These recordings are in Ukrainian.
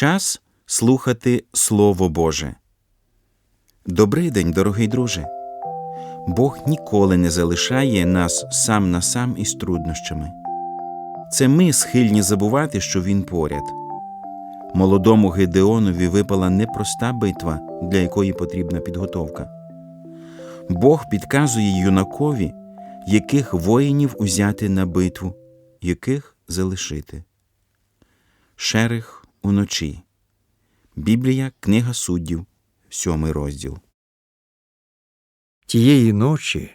Час слухати Слово Боже. Добрий день, дорогий друже. Бог ніколи не залишає нас сам на сам із труднощами. Це ми схильні забувати, що Він поряд. Молодому Гедеонові випала непроста битва, для якої потрібна підготовка. Бог підказує юнакові, яких воїнів узяти на битву, яких залишити. Шерих уночі. Біблія, Книга суддів, сьомий розділ. Тієї ночі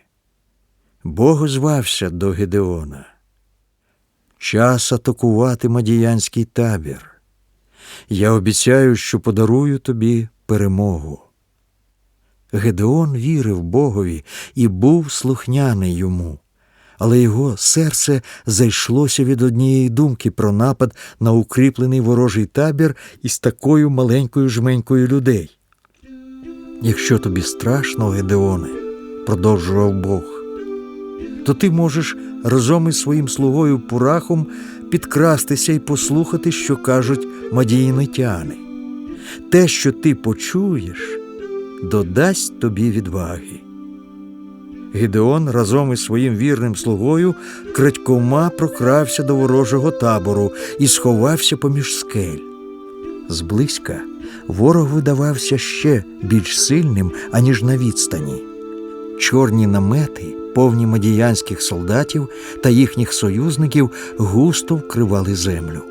Бог звався до Гедеона. Час атакувати мадіянський табір. Я обіцяю, що подарую тобі перемогу. Гедеон вірив Богові і був слухняний йому, але його серце зайшлося від однієї думки про напад на укріплений ворожий табір із такою маленькою жменькою людей. Якщо тобі страшно, Гедеоне, продовжував Бог, то ти можеш разом із своїм слугою Пурахом підкрастися і послухати, що кажуть мадіїнитяни. Те, що ти почуєш, додасть тобі відваги. Гідеон разом із своїм вірним слугою крадькома прокрався до ворожого табору і сховався поміж скель. Зблизька ворог видавався ще більш сильним, аніж на відстані. Чорні намети, повні мадіянських солдатів та їхніх союзників, густо вкривали землю.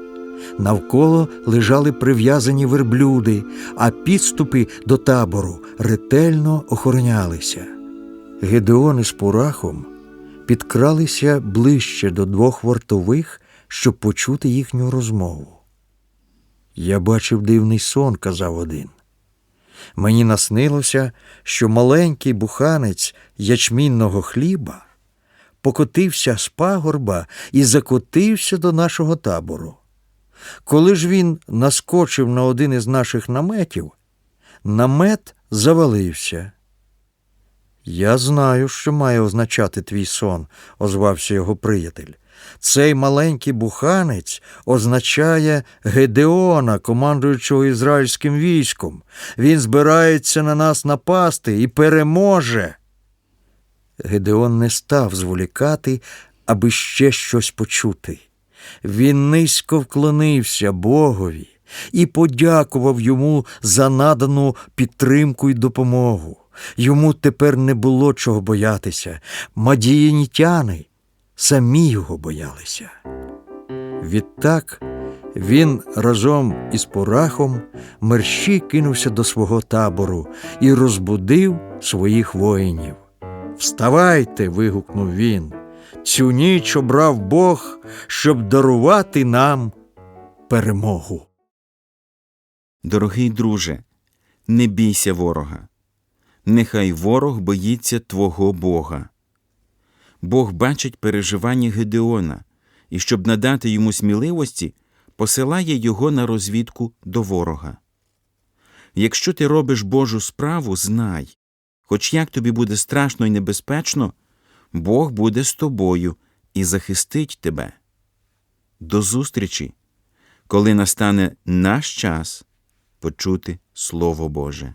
Навколо лежали прив'язані верблюди, а підступи до табору ретельно охоронялися. Гедеон із Пурахом підкралися ближче до двох вартових, щоб почути їхню розмову. Я бачив дивний сон, казав один. Мені наснилося, що маленький буханець ячмінного хліба покотився з пагорба і закотився до нашого табору. Коли ж він наскочив на один із наших наметів, намет завалився. Я знаю, що має означати твій сон, озвався його приятель. Цей маленький буханець означає Гедеона, командуючого ізраїльським військом. Він збирається на нас напасти і переможе. Гедеон не став зволікати, аби ще щось почути. Він низько вклонився Богові і подякував йому за надану підтримку й допомогу. Йому тепер не було чого боятися. Мадієнітяни самі його боялися. Відтак він разом із порахом мерщій кинувся до свого табору і розбудив своїх воїнів. Вставайте. вигукнув він. Цю ніч обрав Бог, щоб дарувати нам перемогу. Дорогий друже, не бійся ворога. Нехай ворог боїться твого Бога. Бог бачить переживання Гедеона і, щоб надати йому сміливості, посилає його на розвідку до ворога. Якщо ти робиш Божу справу, знай, хоч як тобі буде страшно і небезпечно, Бог буде з тобою і захистить тебе. До зустрічі, коли настане наш час почути Слово Боже.